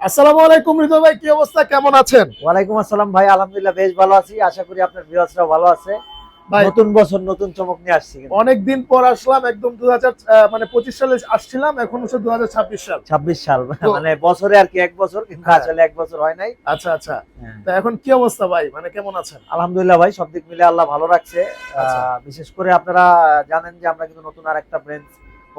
আসসালামু আলাইকুম ভাই কি অবস্থা? কেমন আছেন? ওয়ালাইকুম আসসালাম ভাই আলহামদুলিল্লাহ বেশ ভালো আছি। আশা করি আপনার ভিউয়ার্সরাও ভালো আছে। ভাই নতুন বছর নতুন চমক নিয়ে আসছি অনেক দিন পর আসলাম একদম দু মানে পঁচিশ সালে আসছিলাম এখন হচ্ছে দু হাজার ছাব্বিশ সাল। 26 সাল মানে বছরে আর কি এক বছর কিন্তু হ্যাঁ। আসলে এক বছর হয় নাই। আচ্ছা আচ্ছা। তা এখন কি অবস্থা ভাই? মানে কেমন আছেন? আলহামদুলিল্লাহ ভাই সব দিক মিলে আল্লাহ ভালো রাখছে। আচ্ছা। বিশেষ করে আপনারা জানেন যে আমরা কিন্তু নতুন আর একটা ব্রাঞ্চ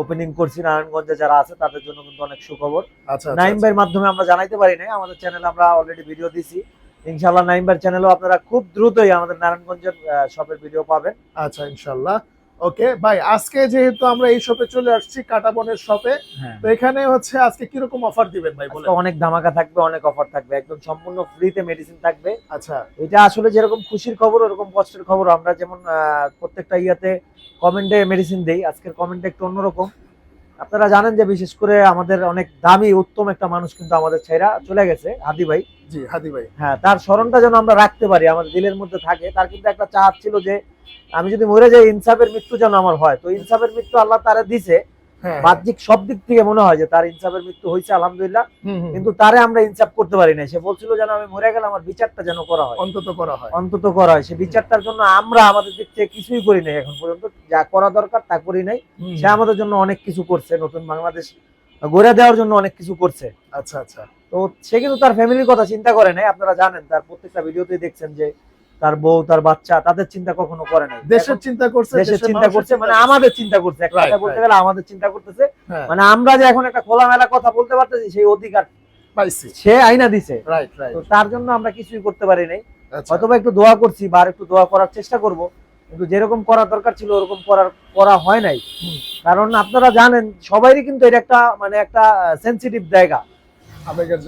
ওপেনিং করছি নারায়ণগঞ্জে যারা আছে তাদের জন্য কিন্তু অনেক সুখবর। আচ্ছা নাইম ভাইয়ের মাধ্যমে আমরা জানাইতে পারি নাই আমাদের চ্যানেল আমরা অলরেডি ভিডিও দিছি। ইনশাআল্লাহ নাইম ভাইয়ের চ্যানেলও আপনারা খুব দ্রুতই আমাদের নারায়ণগঞ্জের শপের ভিডিও পাবেন। আচ্ছা ইনশাল্লাহ ওকে ভাই আজকে যেহেতু আমরা এই শপে চলে আসছি কাটাবনের শপে তো এখানে হচ্ছে আজকে কীরকম অফার দিবেন ভাই বলে অনেক ধামাকা থাকবে অনেক অফার থাকবে একদম সম্পূর্ণ ফ্রিতে মেডিসিন থাকবে। আচ্ছা। এটা আসলে যেরকম খুশির খবর ওরকম কষ্টের খবর আমরা যেমন প্রত্যেকটা ইয়াতে কমেন্টে মেডিসিন দেই আজকের কমেন্টে একটু অন্যরকম। আপনারা জানেন যে বিশেষ করে আমাদের অনেক দামি উত্তম একটা মানুষ কিন্তু আমাদের ছেড়া চলে গেছে হাদি ভাই। জি হাদি ভাই। হ্যাঁ তার স্মরণটা যেন আমরা রাখতে পারি আমাদের দিলের মধ্যে থাকে। তার কিন্তু একটা চাহ ছিল যে আমি যদি মরে যাই ইনসাফের মৃত্যু যেন আমার হয়। তো ইনসাফের মৃত্যু আল্লাহ তারা দিছে। বাহ্যিক সব দিক থেকে মনে হয় যে তার ইনসাফের মৃত্যু হয়েছে আলহামদুলিল্লাহ। হুম, হুম, কিন্তু তারে আমরা ইনসাফ করতে পারি না সে বলছিল যেন আমি মরে গেলে আমার বিচারটা যেন করা হয়। অন্তত করা হয়। অন্তত করা হয়। সে বিচারটার জন্য আমরা আমাদের দিক থেকে কিছুই করি নাই এখন পর্যন্ত। যা করা দরকার তা করি নাই। সে আমাদের জন্য অনেক কিছু করছে। নতুন বাংলাদেশ গড়ে দেওয়ার জন্য অনেক কিছু করছে। আচ্ছা আচ্ছা। তো সে কিন্তু তার ফ্যামিলির কথা চিন্তা করে নাই। আপনারা জানেন তার প্রত্যেকটা ভিডিওতেই দেখছেন যে তার বউ তার বাচ্চা তাদের চিন্তা কখনো করে নাই। দেশের চিন্তা করছে দেশের চিন্তা করছে মানে আমাদের চিন্তা করছে। এক কথা বলতে গেলে আমাদের চিন্তা করতেছে। হ্যাঁ, মানে আমরা যে এখন একটা খোলামেলা কথা বলতে পারতেছি সেই অধিকার সে আইনা দিছে। তার জন্য আমরা কিছুই করতে পারি নাই। আচ্ছা। হয়তোবা একটু দোয়া করছি বা একটু দোয়া করার চেষ্টা করব কিন্তু যেরকম করার দরকার ছিল ওরকম করার করা হয় নাই। কারণ আপনারা জানেন সবারই কিন্তু এটা একটা মানে একটা সেন্সিটিভ জায়গা।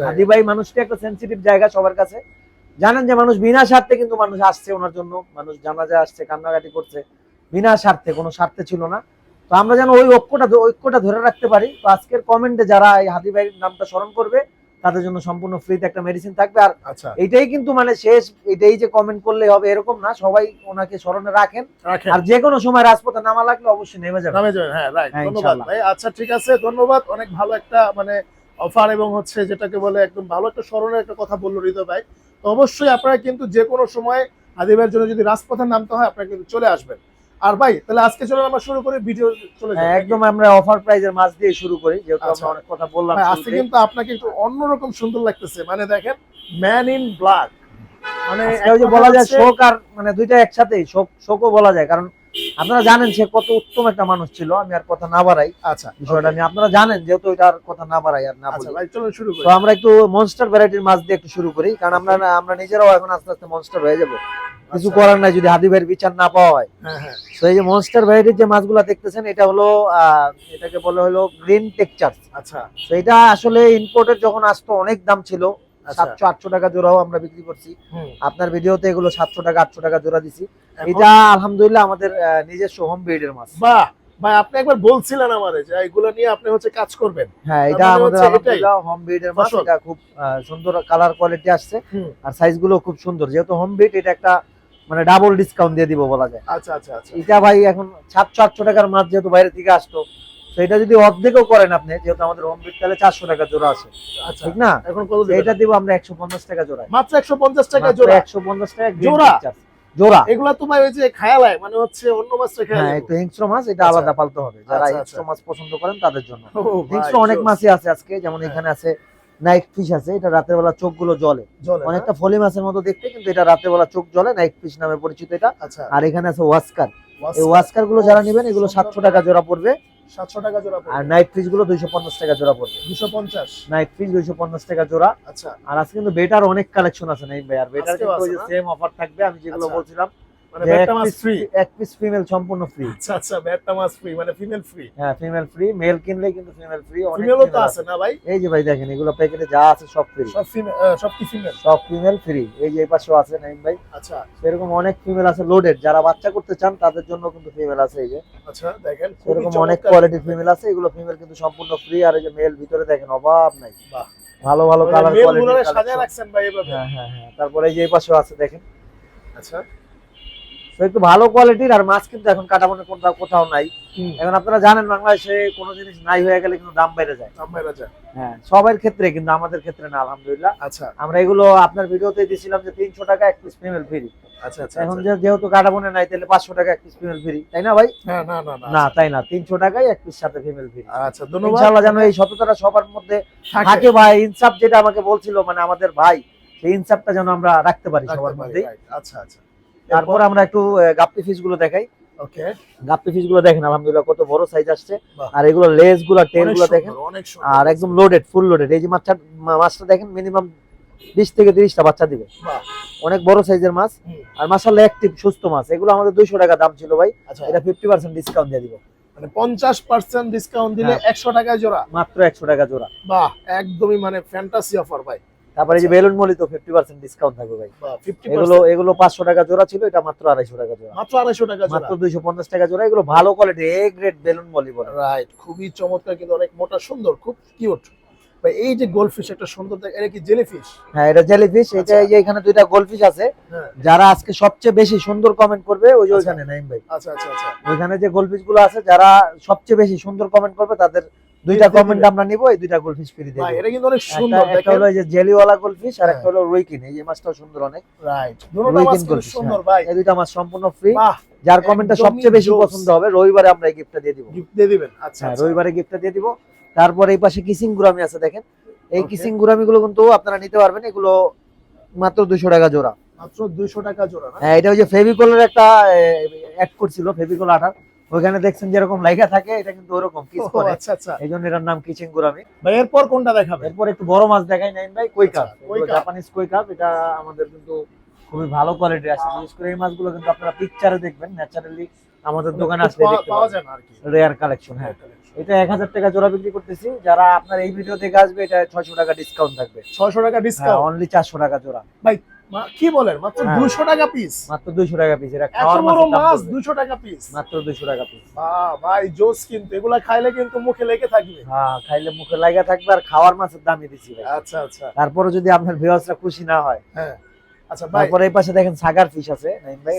হাদি ভাই মানুষটি একটা সেন্সিটিভ জায়গা সবার কাছে। জানেন যে মানুষ বিনা স্বার্থে কিন্তু মানুষ আসছে ওনার জন্য মানুষ জানাজা আসছে কান্নাকাটি করছে। বিনা স্বার্থে কোনো স্বার্থে ছিল না। তো আমরা যেন ওই ঐক্যটা ঐক্যটা ধরে রাখতে পারি। তো আজকের কমেন্টে যারা এই হাদি ভাইয়ের নামটা স্মরণ করবে তাদের জন্য সম্পূর্ণ ফ্রিতে একটা মেডিসিন থাকবে। আর আচ্ছা। এইটাই কিন্তু মানে শেষ এটাই যে কমেন্ট করলে হবে এরকম না। সবাই ওনাকে স্মরণে রাখেন। আর যে কোনো সময় রাজপথে নামা লাগলে অবশ্যই নেমে যাবে নামে যাবেন হ্যাঁ রাইট হ্যাঁ, ধন্যবাদ ভাই। আচ্ছা ঠিক আছে ধন্যবাদ। অনেক ভালো একটা মানে অফার এবং হচ্ছে যেটাকে বলে একদম ভালো একটা স্মরণের একটা কথা বলল হৃদয় ভাই তো অবশ্যই আপনারা কিন্তু যে কোনো সময় আদিবের জন্য যদি রাজপথে নামতে হয় আপনারা কিন্তু চলে আসবেন। আর ভাই তাহলে আজকে চলে আমরা শুরু করি ভিডিও চলে যাই। হ্যাঁ, একদম আমরা অফার প্রাইজের মাছ দিয়ে শুরু করি যেহেতু আচ্ছা। আমরা অনেক কথা বললাম আজকে কিন্তু আপনাকে একটু অন্যরকম সুন্দর লাগতেছে মানে দেখেন ম্যান ইন ব্ল্যাক মানে ওই যে বলা যায় শোক আর মানে দুইটা একসাথেই শোক শোকও বলা যায় কারণ আপনারা জানেন সে কত উত্তম একটা মানুষ ছিল আমি আর কথা না বাড়াই। আচ্ছা বিষয়টা নিয়ে আপনারা জানেন যেহেতু এটার কথা না বাড়াই আর না আচ্ছা বলি। চলুন শুরু করি। তো আমরা একটু মনস্টার ভ্যারাইটির মাছ দিয়ে একটু শুরু করি কারণ আমরা আমরা নিজেরাও এখন আস্তে আস্তে মনস্টার হয়ে যাব। কিছু আচ্ছা, করার নাই যদি হাদি ভাইয়ের বিচার না পাওয়া হয়। হ্যাঁ হ্যাঁ। তো এই যে মনস্টার ভ্যারাইটির যে মাছগুলো দেখতেছেন এটা হলো আহ, এটাকে বলে হলো গ্রিন টেকচার আচ্ছা। তো এটা আসলে ইম্পোর্টের যখন আসতো অনেক দাম ছিল। সাতশো আটশো টাকা জোড়াও আমরা বিক্রি করছি। আপনার ভিডিওতে এগুলো সাতশো টাকা আটশো টাকা জোড়া দিছি। এটা আলহামদুলিল্লাহ আমাদের নিজস্ব হোম ব্রিডের মাছ। বাহ! ভাই আপনি একবার বলছিলেন আমারে যে এগুলো নিয়ে আপনি হচ্ছে কাজ করবেন। হ্যাঁ এটা মানে আমাদের আলহামদুলিল্লাহ হোম ব্রিডের মাছ। এটা খুব সুন্দর কালার কোয়ালিটি আসছে। আর সাইজগুলো খুব সুন্দর। যেহেতু হোম ব্রিড এটা একটা মানে ডাবল ডিসকাউন্ট দিয়ে দিব বলা যায়। আচ্ছা আচ্ছা আচ্ছা। এটা ভাই এখন সাতশো আটশো টাকার মাছ যেহেতু বাইরে থেকে আসতো এটা যদি অর্ধেকও করেন আপনি যেহেতু আমাদের হোম ব্রিড তাহলে চারশো টাকা জোড়া আছে। আচ্ছা ঠিক না? এখন কত এটা দিব আমরা একশো পঞ্চাশ টাকা জোড়া মাত্র একশো পঞ্চাশ টাকা জোড়া? একশো পঞ্চাশ টাকা জোড়া? জোড়া। এগুলা তো ওই যে খায়ালায় মানে হচ্ছে অন্য মাছটা হ্যাঁ হিংস্র মাছ এটা আচ্ছা। আলাদা পালতে হবে। যারা আচ্ছা, হিংস্র। মাছ পছন্দ করেন তাদের জন্য। হিংস্র অনেক মাছই আছে আজকে যেমন হ্যাঁ। এখানে আছে নাইট ফিশ আছে এটা রাতের বেলা জ্বলে। জলে অনেকটা ফলি মাছের মতো দেখতে কিন্তু এটা রাতের বেলা চোখ জ্বলে নাইট ফিশ নামে পরিচিত এটা। আচ্ছা। আর এখানে আছে ওয়াস্কার। এই ওয়াস্কার। ওয়াস্কারগুলো যারা নেবেন এগুলো সাতশো টাকা জোড়া পড়বে। সাতশো টাকা জোড়া আর নাইট ফ্রিজগুলো দুইশো পঞ্চাশ টাকা জোড়া পড়বে। দুশো পঞ্চাশ? নাইট ফ্রিজ দুইশো পঞ্চাশ টাকা জোড়া। আচ্ছা। আর আজকে কিন্তু বেটার অনেক কালেকশন আছে নাই ভাই। আর বেটার কিন্তু? সেম অফার থাকবে আমি যেগুলো আচ্ছা। বলছিলাম মানে যে ব্যাটটা মাছ ফ্রি এক পিস ফিমেল সম্পূর্ণ ফ্রি আচ্ছা আচ্ছা ব্যাটটা মাছ ফ্রি মানে ফিমেল ফ্রি হ্যাঁ ফিমেল ফ্রি মেল কিনলে কিন্তু ফিমেল ফ্রি অনেক ফিমেলও তো আছে না ভাই? এই যে ভাই দেখেন এগুলো প্যাকেটে যা আছে সব ফ্রি সব ফিমেল সব কি ফিমেল সব ফিমেল ফ্রি এই যে এই পাশেও আছে নাইম ভাই। আচ্ছা। এরকম অনেক ফিমেল আছে লোডেড যারা বাচ্চা করতে চান তাদের জন্য কিন্তু ফিমেল আছে এই যে। আচ্ছা দেখেন এরকম অনেক। কোয়ালিটির ফিমেল আছে এগুলো ফিমেল কিন্তু সম্পূর্ণ ফ্রি আর এই যে মেল ভিতরে দেখেন অভাব নাই। বাহ। ভালো ভালো মানে কালার কোয়ালিটি সাজায় রাখছেন ভাই এভাবে। হ্যাঁ হ্যাঁ হ্যাঁ। তারপরে এই যে এই পাশেও আছে দেখেন। আচ্ছা। একটু ভালো কোয়ালিটির আর মাছ কিন্তু এখন কাটামনে কোথাও কোথাও নাই। এখন আপনারা জানেন বাংলাদেশে কোনো জিনিস নাই হয়ে গেলে কিন্তু দাম বেড়ে যায়। দাম বেড়ে যায়। হ্যাঁ সবার ক্ষেত্রে কিন্তু আমাদের ক্ষেত্রে না আলহামদুলিল্লাহ। আচ্ছা। আমরা এগুলো আপনার ভিডিওতে দিয়েছিলাম যে তিনশো টাকা এক পিস ফিমেল ফ্রি আচ্ছা আচ্ছা এখন আচ্ছা। যেহেতু কাটামনে নাই তাহলে পাঁচশো টাকা এক পিস ফিমেল ফ্রি তাই না ভাই? হ্যাঁ না না না। না তাই না তিনশো টাকায় এক পিস সাথে ফিমেল ফ্রি আচ্ছা ধন্যবাদ। ইনশাআল্লাহ যেন এই সততাটা সবার মধ্যে। থাকে। ভাই ইনসাফ যেটা আমাকে বলছিল মানে আমাদের ভাই সেই ইনসাফটা যেন আমরা রাখতে পারি সবার মধ্যে আচ্ছা আচ্ছা। তারপর আমরা একটু গাপ্পি ফিসগুলো দেখাই। ওকে। গাপ্পি ফিসগুলো দেখেন আলহামদুলিল্লাহ কত বড় সাইজ আসছে। আর এগুলো লেসগুলো টেলগুলো দেখেন। আর একদম লোডেড ফুল লোডেড এই যে মাছটা মাছটা দেখেন মিনিমাম বিশ থেকে তিরিশটা বাচ্চা দিবে। অনেক বড় সাইজের মাছ। আর মাসাল্লাহ অ্যাক্টিভ সুস্থ মাছ। এগুলো আমাদের দুইশো টাকা দাম ছিল ভাই। আচ্ছা। এটা ফিফটি পার্সেন্ট ডিসকাউন্ট দিয়ে দিব। মানে পঞ্চাশ পার্সেন্ট ডিসকাউন্ট দিলে হ্যাঁ। একশো টাকায় জোড়া? মাত্র একশো টাকা জোড়া। বাহ একদমই মানে ফ্যান্টাসি অফার ভাই। তারপরে এই যে বেলুন মলি তো ফিফটি পার্সেন্ট ডিসকাউন্ট থাকবে ভাই। এগুলো এগুলো পাঁচশো টাকা জোড়া ছিল এটা মাত্র আড়াইশো টাকা জোড়া। মাত্র আড়াইশো টাকা জোড়া। মাত্র দুইশো পঞ্চাশ টাকা জোড়া এগুলো ভালো quality A grade balloon molly বলে। রাইট খুবই চমৎকার কিন্তু অনেক মোটা সুন্দর খুব কিউট ভাই এই যে গোল্ডফিশ একটা সুন্দর দেখ এটা কি জেলিফিশ হ্যাঁ এটা জেলিফিশ এটা আচ্ছা। এই যে এখানে দুইটা গোলফিশ আছে। হ্যাঁ। যারা আজকে সবচেয়ে বেশি সুন্দর কমেন্ট করবে ওই যে আচ্ছা। ওইখানে নাইম ভাই। আচ্ছা আচ্ছা আচ্ছা। ওইখানে যে গোলফিশগুলো আছে যারা সবচেয়ে বেশি সুন্দর কমেন্ট করবে তাদের দুইটা কমেন্ট আমরা নিব এই দুইটা গোলফিশ ফ্রি দেব। এটা কিন্তু অনেক সুন্দর একটা হলো এই যে জেলিওয়ালা গোলফিশ আর হ্যাঁ। একটা হলো রুইকিন এই যে মাছটাও সুন্দর অনেক। রাইট দুটো মাছ সুন্দর ভাই। এই দুইটা মাছ সম্পূর্ণ ফ্রি যার কমেন্টটা সবচেয়ে বেশি পছন্দ হবে রবিবারে আমরা এই গিফটটা দিয়ে দিব। গিফট দিয়ে দিবেন? আচ্ছা হ্যাঁ আচ্ছা। রবিবারে গিফটটা দিয়ে দিব। তারপর এই পাশে কিসিং গুরামি আছে দেখেন। এই কিসিং গুরামি গুলো কিন্তু আপনারা নিতে পারবেন। এগুলো মাত্র দুশো টাকা জোড়া। মাত্র 200 টাকা জোড়া হ্যাঁ এটা ওই যে ফেভিকলের একটা অ্যাড করছিল ফেভিকল আঠার। ওইখানে দেখছেন যেরকম লাইকা থাকে এটা কিন্তু ওরকম কিস করে। আচ্ছা আচ্ছা। এই জন্য এটার নাম কিচিং গুরামি ভাই এরপর কোনটা দেখাবেন? এরপর একটু বড় মাছ দেখাই নাইন ভাই কই কাপ? আচ্ছা, কই কাপ। জাপানিজ কই কাপ এটা আমাদের কিন্তু খুবই ভালো কোয়ালিটি আছে। বিশেষ করে এই মাছগুলো কিন্তু আপনারা পিকচারে দেখবেন ন্যাচারালি আমাদের দোকানে আসলে দেখতে পাওয়া পাবেন। যায় না আর কি। রেয়ার কালেকশন হ্যাঁ। এটা এক হাজার টাকা জোড়া বিক্রি করতেছি। যারা আপনার এই ভিডিও দেখে আসবে এটা ছয়শো টাকা ডিসকাউন্ট থাকবে। 600 টাকা হ্যাঁ ডিসকাউন্ট অনলি চারশো টাকা জোড়া। কি বলেন? মাত্র হ্যাঁ। 200 টাকা পিস মাত্র দুইশো টাকা পিস এটা খাওয়ার মাছ মাছ পড়বে। 200 টাকা পিস মাত্র দুইশো টাকা পিস বাহ ভাই জোস কিন্তু এগুলা খাইলে কিন্তু মুখে লেগে থাকবে। হ্যাঁ খাইলে মুখে লাগা থাকবে আর খাওয়ার মাছের দামই দিছি ভাই। আচ্ছা আচ্ছা। তারপরে যদি আপনার ভিউয়ার্সরা খুশি না হয় হ্যাঁ। আচ্ছা তারপরে এই পাশে দেখেন সাগার ফিশ আছে নাইম ভাই।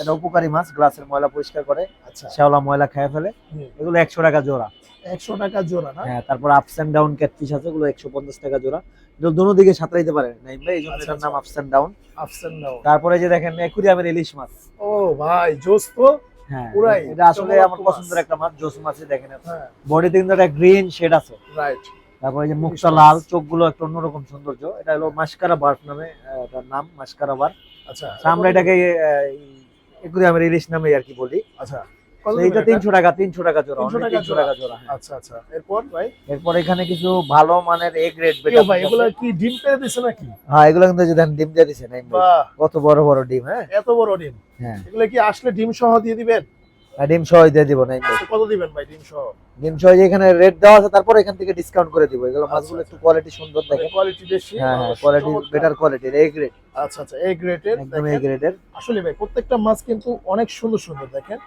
এটা উপকারী মাছ গ্লাসের ময়লা পরিষ্কার করে আচ্ছা। শ্যাওলা ময়লা খেয়ে ফেলে। এগুলো একশো টাকা জোড়া। 100 টাকা জোড়া না? হ্যাঁ তারপর ups and down cat fish আছে একশো পঞ্চাশ টাকা জোড়া। এগুলো দুনো দিকে সাঁতরাইতে পারে নাইম ভাই এই জন্য আচ্ছা, এটার নাম। Ups and down ups and down তারপরে যে দেখেন একুরিয়ামের ইলিশ মাছ। ও ভাই জোস তো হ্যাঁ এটা আসলে আমার পছন্দের একটা মাছ জোস মাছই দেখেন। হ্যাঁ। বডিতে কিন্তু একটা গ্রিন শেড আছে। রাইট তারপরে যে মাছ। লাল চোখগুলো একটা অন্যরকম সৌন্দর্য। এটা হলো মাস্কারা বার্ফ নামে এটার নাম মাস্কারা বার্ফ। আচ্ছা আমরা এটাকে একুরিয়ামের ইলিশ নামে আর কি বলি। আচ্ছা এইটা তিনশো টাকা তিনশো টাকা জোড়া 300 টাকা তিনশো জোড়া। টাকা জোড়া হ্যাঁ। আচ্ছা আচ্ছা এরপর ভাই? এরপর এখানে কিছু ভালো মানের এ গ্রেড ভাই এগুলা কি ডিম পেড়ে দিছে নাকি? হ্যাঁ এগুলো কিন্তু এই যে দেখেন ডিম দিয়ে দিছে কত বড় বড় ডিম হ্যাঁ? এত বড় ডিম। হ্যাঁ। এগুলা কি আসলে ডিম সহ দিয়ে দিবেন? ডিম সহ দিয়ে দিব ভাই। কত দিবেন ভাই ডিম সহ? ডিম সহ এখানে রেট দেওয়া আছে তারপর এখান থেকে ডিসকাউন্ট করে দিব। এগুলো আচ্ছা, মাছগুলো আচ্ছা। একটু কোয়ালিটি সুন্দর দেখেন। কোয়ালিটি বেশি হ্যাঁ কোয়ালিটি বেটার কোয়ালিটির এ গ্রেড আচ্ছা আচ্ছা এই গ্রেটের একদম এ গ্রেডের আসলে ভাই প্রত্যেকটা মাছ কিন্তু অনেক সুন্দর সুন্দর দেখেন।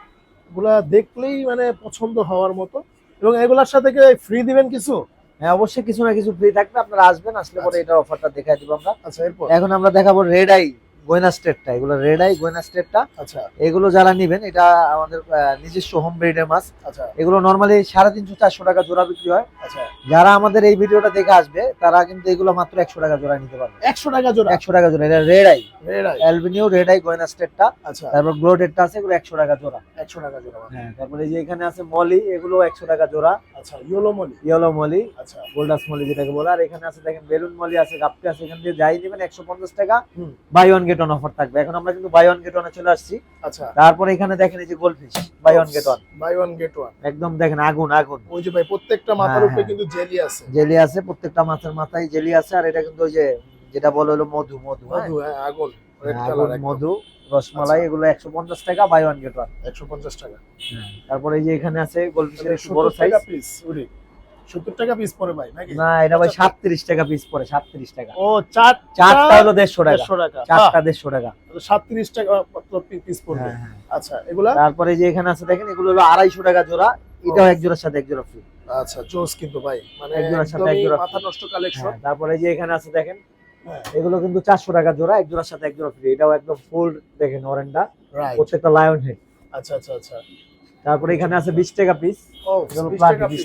এগুলা দেখলেই মানে পছন্দ হওয়ার মতো। এবং এগুলার সাথে কি ফ্রি দিবেন কিছু? হ্যাঁ অবশ্যই কিছু না কিছু ফ্রি থাকবে আপনারা আসবেন আসলে পরে আচ্ছা। এটার অফারটা দেখাই দিব আমরা। আচ্ছা এরপর? এখন আমরা দেখাবো রেড আই গোয়েনা স্টেটটা এগুলো রেড আই গোয়েনা স্টেটটা। আচ্ছা। এগুলো যারা নিবেন এটা আমাদের নিজস্ব হোম ব্রিডের মাছ আচ্ছা। এগুলো নর্মালি সাড়ে তিনশো চারশো টাকা জোড়া বিক্রি হয়। আচ্ছা। যারা আমাদের এই ভিডিওটা দেখে আসবে তারা কিন্তু এগুলো মাত্র একশো টাকা জোড়া নিতে পারবে। একশো টাকা জোড়া? একশো টাকা জোড়া এটা red eye. Red eye. Albino red eye গোয়েনা স্টেটটা। আচ্ছা। তারপর গ্লোডেডটা আছে এগুলো একশো টাকা জোড়া। একশো টাকা জোড়া হ্যাঁ তারপরে যে এখানে আছে মলি এগুলো একশো টাকা জোড়া। আচ্ছা ইয়েলো মলি ইয়েলো মলি আচ্ছা। গোল্ডাস মলি যেটাকে বলে। আর এখানে আছে দেখেন বেলুন মলি আছে গাপ্পি আছে এখান দিয়ে যাই নেবেন একশো পঞ্চাশ টাকা। Buy one get one offer থাকবে। এখন আমরা কিন্তু বাই ওয়ান গেট ওয়ানে চলে আসছি। আচ্ছা। তারপরে এখানে দেখেন এই যে goldfish buy one get one buy one get one একদম দেখেন আগুন আগুন। ওই যে ভাই প্রত্যেকটা মাথার হ্যাঁ, উপরে হ্যাঁ। কিন্তু জেলি আছে। জেলি আছে প্রত্যেকটা মাছের মাথায় জেলি আছে আর এটা কিন্তু ওই যে যেটা বলে হলো মধু মধু হ্যাঁ? মধু হ্যাঁ আগুন। আগুন মধু রসমালাই আচ্ছা। এগুলো একশো পঞ্চাশ টাকা বাই ওয়ান গেট ওয়ান একশো পঞ্চাশ টাকা। তারপরে এই যে এখানে আছে গোলফিশের একটু বড় সাইজ পিস উড়ি সত্তর টাকা পিস পরে ভাই নাকি? না এটা ভাই আচ্ছা, সাতত্রিশ টাকা পিস পরে সাতত্রিশ টাকা। ও চার চারটা হলো দেড়শো টাকা। দেড়শো টাকা। চারটা দেড়শো টাকা। সাতত্রিশ টাকা পিস পড়বে। হ্যাঁ, হ্যাঁ। আচ্ছা এগুলা? তারপরে যে এখানে আছে দেখেন এগুলো হলো আড়াইশো টাকা জোড়া। এটাও এক জোড়ার সাথে এক জোড়া ফ্রি আচ্ছা জোস কিন্তু ভাই। মানে এক জোড়ার সাথে এক জোড়া মাথা নষ্ট কালেকশন তারপরে যে এখানে আছে দেখেন হ্যাঁ। এগুলো কিন্তু চারশো টাকা জোড়া এক জোড়ার সাথে এক জোড়া ফ্রি এটাও একদম ফুল দেখেন অরেন্ডা প্রত্যেকটা লায়ন হেড আচ্ছা আচ্ছা আচ্ছা। তারপরে এখানে আছে বিশ টাকা পিস ও 20 টাকা পিস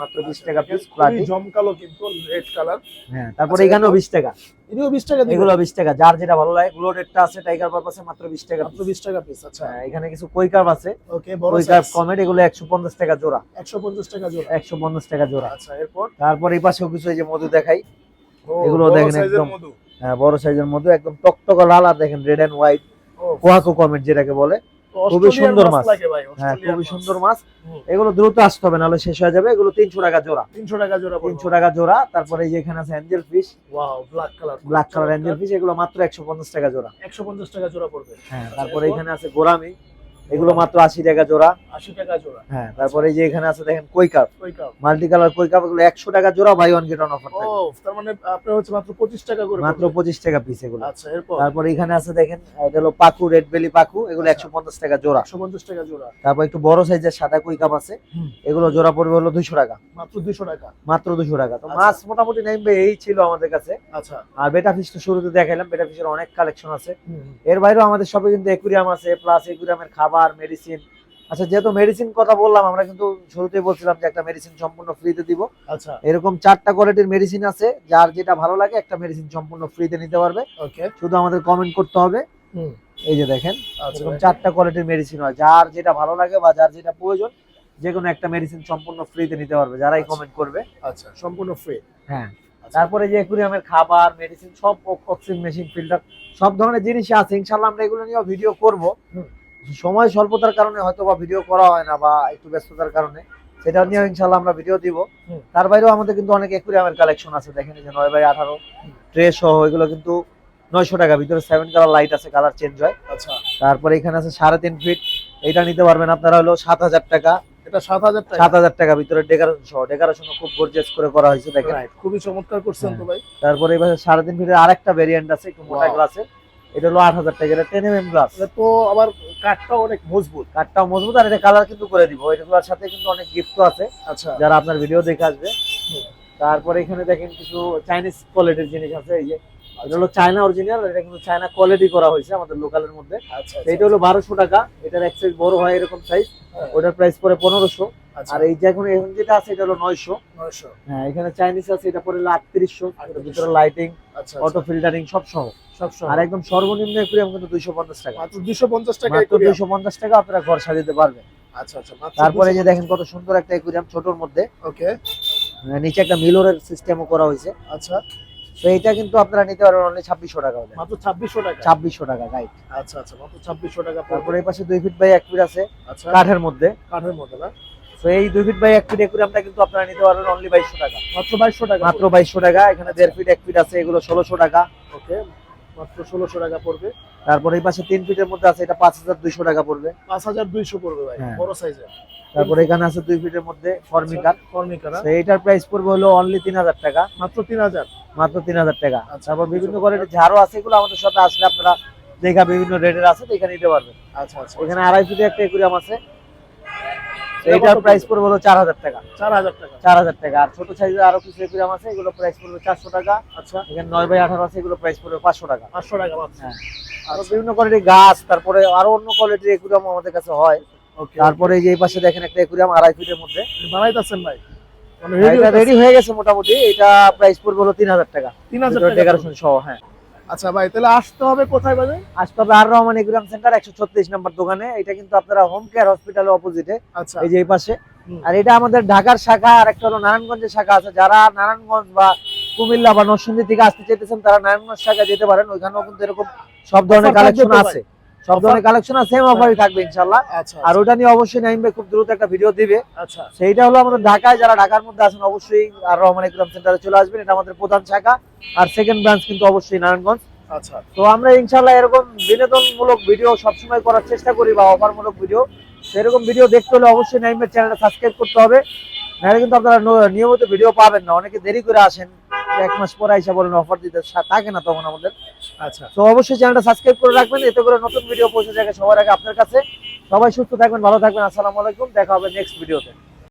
মাত্র বিশ টাকা পিস প্লাটি। জমকালো কিন্তু রেড কালার হ্যাঁ তারপরে আচ্ছা, এখানেও এগুলো- বিশ টাকা। এটিও বিশ টাকা দিবেন? এগুলো বিশ টাকা যার যেটা ভালো লাগে গ্লোডেডটা আছে টাইগার পারপাসে মাত্র বিশ টাকা মাত্র piece। বিশ টাকা পিস আচ্ছা। হ্যাঁ, এখানে কিছু কই আছে। ওকে বড় কই কাপ কমেট এগুলো একশো পঞ্চাশ টাকা জোড়া। একশো পঞ্চাশ টাকা জোড়া। একশো পঞ্চাশ টাকা জোড়া। আচ্ছা এরপর? তারপর এই পাশেও কিছু এই যে মধু দেখাই। এগুলো দেখেন একদম। হ্যাঁ, বড় সাইজের মধু একদম টকটকা লাল আর দেখেন রেড এন্ড হোয়াইট কোয়াকো কমেট যেটাকে বলে। খুবই সুন্দর মাছ। হ্যাঁ খুবই সুন্দর মাছ। এগুলো দ্রুত আসতে হবে নাহলে শেষ হয়ে যাবে। এগুলো তিনশো টাকা জোড়া। তিনশো টাকা জোড়া তিনশো টাকা জোড়া। তারপরে এই যে এখানে আছে angel fish black colour black colour angel fish এগুলো মাত্র একশো পঞ্চাশ টাকা জোড়া। একশো পঞ্চাশ টাকা জোড়া পড়বে। হ্যাঁ তারপরে এখানে আছে গোরামি এগুলো মাত্র আশি টাকা জোড়া। আশি টাকা জোড়া। হ্যাঁ তারপরে যে এখানে আছে দেখেন koi carp multi colour koi carp এগুলো একশো টাকা জোড়া buy one get on offer তার মানে আপনার হচ্ছে মাত্র পঁচিশ টাকা করে মাত্র পঁচিশ টাকা পিস এগুলো। আচ্ছা এরপর? তারপরে এখানে আছে দেখেন এটা হলো পাকু রেড বেলি পাকু এগুলো আচ্ছা। একশো পঞ্চাশ টাকা জোড়া। একশো পঞ্চাশ টাকা জোড়া। তারপর একটু বড় সাইজের সাদা কই কাপ আছে এগুলো জোড়া পড়বে হলো দুইশো টাকা। মাত্র দুশো টাকা। মাত্র দুশো টাকা। তো আচ্ছা। মাছ মোটামুটি নামবে এই ছিল আমাদের কাছে। আচ্ছা। আর বেটা ফিশ তো শুরুতে দেখাইলাম বেটা ফিশের অনেক কালেকশন আছে। এর বাইরেও আমাদের সবে কিন্তু একুরিয়াম আছে প্লাস একুরিয়ামের খাবার মেডিসিন আচ্ছা যেহেতু মেডিসিন কথা বললাম আমরা কিন্তু শুরুতেই বলছিলাম যে একটা মেডিসিন সম্পূর্ণ ফ্রিতে দিব। আচ্ছা। এরকম চারটা কোয়ালিটির মেডিসিন আছে যার যেটা ভালো লাগে একটা মেডিসিন সম্পূর্ণ ফ্রিতে নিতে পারবে। ওকে শুধু আমাদের কমেন্ট করতে হবে। এই যে দেখেন আচ্ছা এরকম চারটা কোয়ালিটির মেডিসিন হয়। যার যেটা ভালো লাগে বা যার যেটা প্রয়োজন যে কোনো একটা মেডিসিন সম্পূর্ণ ফ্রিতে নিতে পারবে। যারাই আচ্ছা। কমেন্ট করবে। আচ্ছা সম্পূর্ণ ফ্রি হ্যাঁ। তারপরে যে অ্যাকুরিয়ামের খাবার মেডিসিন সব অক্সিজেন মেশিন ফিল্টার সব ধরনের জিনিসই আছে। ইনশাল্লাহ আমরা এগুলো নিয়েও ভিডিও করব। সময় স্বল্পতার কারণে হয়তো বা ভিডিও করা হয় না বা একটু ব্যস্ততার কারণে। সেটা নিয়ে ইনশাল্লাহ আমরা ভিডিও দিব। তার বাইরেও আমাদের কিন্তু অনেক অ্যাকুরিয়ামের কালেকশন আছে। দেখেন যে নয় বাই আঠারো ট্রে সহ এগুলো কিন্তু নয়শো টাকা ভিতরে সেভেন কালার লাইট আছে কালার চেঞ্জ হয়। আচ্ছা। তারপরে এখানে আছে সাড়ে তিন ফিট এটা নিতে পারবেন আপনারা হলো সাত হাজার টাকা। এটা সাত হাজার টাকা? সাত হাজার টাকা ভিতরে ডেকারেশন সহ। ডেকারেশন খুব গর্জিয়াস করে করা হয়েছে দেখেন। খুবই চমৎকার করছেন তো ভাই। তারপরে এবার সাড়ে তিন ফিটের আরেকটা ভেরিয়েন্ট আছে একটু মোটা Wow. এটা হলো আট হাজার টাকা এটা টেন এম গ্লাস তো আবার কাঠটা অনেক মজবুত। মজবুত আর এটা কালার কিন্তু করে দিব। এটাগুলোর সাথে কিন্তু অনেক গিফটও আছে। আচ্ছা। যারা আপনার ভিডিও দেখে আসবে। তারপরে এখানে দেখেন কিছু চাইনিজ কোয়ালিটির জিনিস আছে এই যে। এটা হলো চায়না অরিজিনাল এটা কিন্তু চায়না কোয়ালিটি করা হয়েছে আমাদের লোকালের মধ্যে। আচ্ছা এটা হলো বারোশো টাকা এটার সাইজ বড় হয় এরকম সাইজ হ্যাঁ। ওটার প্রাইস পরে পনেরোশো। আচ্ছা আর এই যে এখন এখন যেটা আছে এটা হলো নয়শো। নয়শো। হ্যাঁ এখানে চাইনিজ আছে এটা পরে আটত্রিশশো। ভিতরে লাইটিং আচ্ছা অটো ফিল্টারিং সব সহ। সব আর একদম সর্বনিম্ন একুরিয়াম কিন্তু দুইশো পঞ্চাশ টাকা। পঞ্চাশ টাকা মাত্র দুইশো পঞ্চাশ টাকা আপনারা ঘর সাজাতে পারবেন। আচ্ছা আচ্ছা তারপরে যে দেখেন কত সুন্দর একটা একুরিয়াম ছোটর মধ্যে। ওকে। নিচে একটা মিলোরের সিস্টেমও করা হয়েছে। আচ্ছা। তো এটা কিন্তু আপনারা নিতে পারবেন অনলি ছাব্বিশশো টাকা মাত্র ছাব্বিশশো টাকা? ছাব্বিশশো টাকা রাইট আচ্ছা আচ্ছা মাত্র ছাব্বিশশো টাকা তারপরে এই পাশে দুই ফিট বাই এক ফিট আছে আচ্ছা। কাঠের মধ্যে। কাঠের মধ্যে না? তো এই দুই ফিট বাই এক ফিট একুরিয়ামটা কিন্তু আপনারা নিতে পারবেন অনলি বাইশশো টাকা। মাত্র বাইশশো টাকা মাত্র বাইশশো টাকা এখানে দেড় ফিট এক ফিট আছে এগুলো ষোলোশো টাকা। ওকে মাত্র ষোলোশো টাকা পড়বে। তারপরে এই পাশে তিন ফিটের মধ্যে আছে এটা পাঁচ হাজার দুইশো টাকা পড়বে। পাঁচ হাজার দুইশো পড়বে ভাই হ্যাঁ। বড় সাইজের তারপরে এখানে আছে দুই ফিটের মধ্যে ফর্মিকার ফর্মিকা না? তো এইটার প্রাইস পড়বে হলো অনলি তিন হাজার টাকা। মাত্র তিন হাজার? মাত্র তিন হাজার টাকা। আচ্ছা। তারপর বিভিন্ন কোয়ালিটির ঝাড়ু আছে এগুলো আমাদের সাথে আসলে আপনারা দেখা বিভিন্ন রেটের আছে এখানে নিতে পারবেন। আচ্ছা আচ্ছা এখানে আড়াই ফিটে একটা একুরিয়াম আছে। প্রাইস পড়বে? হলো চার হাজার টাকা। চার হাজার টাকা। চার হাজার টাকা। আর ছোট সাইজের আরও কিছু একুরিয়াম আছে এগুলো প্রাইস পড়বে চারশো টাকা। আচ্ছা। এখানে নয় বাই আঠারো আছে এগুলো প্রাইস পড়বে পাঁচশো টাকা। পাঁচশো টাকা হ্যাঁ। আরও বিভিন্ন কোয়ালিটির গাছ তারপরে আরও অন্য কোয়ালিটির একুরিয়াম আমাদের কাছে হয়। ওকে তারপরে এই যে এই পাশে দেখেন একটা একুরিয়াম আড়াই ফিটের মধ্যে। বানাইতেছেন ভাই। মানে রেডি হয়ে গেছে মোটামুটি। এটা প্রাইস পড়বে হলো তিন হাজার টাকা। তিন হাজার ডেকোরেশন সহ হ্যাঁ। আচ্ছা ভাই তাহলে আসতে হবে কোথায় বাজে আসতে হবে আর রহমান এগ্রাম সেন্টার একশো ছত্রিশ নম্বর দোকানে। এটা কিন্তু আপনারা হোম কেয়ার হসপিটালের অপোজিটে আচ্ছা। এই যে এই পাশে। আর এটা আমাদের ঢাকার শাখা আর একটা হলো নারায়ণগঞ্জের শাখা আছে। যারা নারায়ণগঞ্জ বা কুমিল্লা বা নরসিংদী থেকে আসতে চাইতেছেন তারা নারায়ণগঞ্জ শাখা যেতে পারেন। ওইখানেও কিন্তু এরকম সব ধরনের কালেকশন আছে। সব ধরনের কালেকশন আছে সেম অফারই থাকবে ইনশাল্লাহ। আচ্ছা আর ওটা নিয়ে অবশ্যই নাইম ভাই খুব দ্রুত একটা ভিডিও দিবে। আচ্ছা। সেইটা হলো আমাদের ঢাকায় যারা ঢাকার মধ্যে আছেন অবশ্যই আর রহমান ইকরাম সেন্টারে চলে আসবেন। এটা আমাদের প্রধান শাখা। আর সেকেন্ড ব্রাঞ্চ কিন্তু অবশ্যই নারায়ণগঞ্জ। আচ্ছা। তো আমরা ইনশাল্লাহ এরকম বিনোদনমূলক ভিডিও সবসময় করার চেষ্টা করি বা অফারমূলক ভিডিও সেরকম ভিডিও দেখতে হলে অবশ্যই নাইমের চ্যানেলটা সাবস্ক্রাইব করতে হবে। নাহলে কিন্তু আপনারা নিয়মিত ভিডিও পাবেন না। অনেকে দেরি করে আসেন। এক মাস পরে আইসা বলেন অফার দিতে থাকে না তখন আমাদের। আচ্ছা। তো অবশ্যই চ্যানেলটা সাবস্ক্রাইব করে রাখবেন এতে করে নতুন ভিডিও পৌঁছে যাবে সবার আগে আপনার কাছে। সবাই সুস্থ থাকবেন ভালো থাকবেন আসসালামু আলাইকুম দেখা হবে নেক্সট ভিডিওতে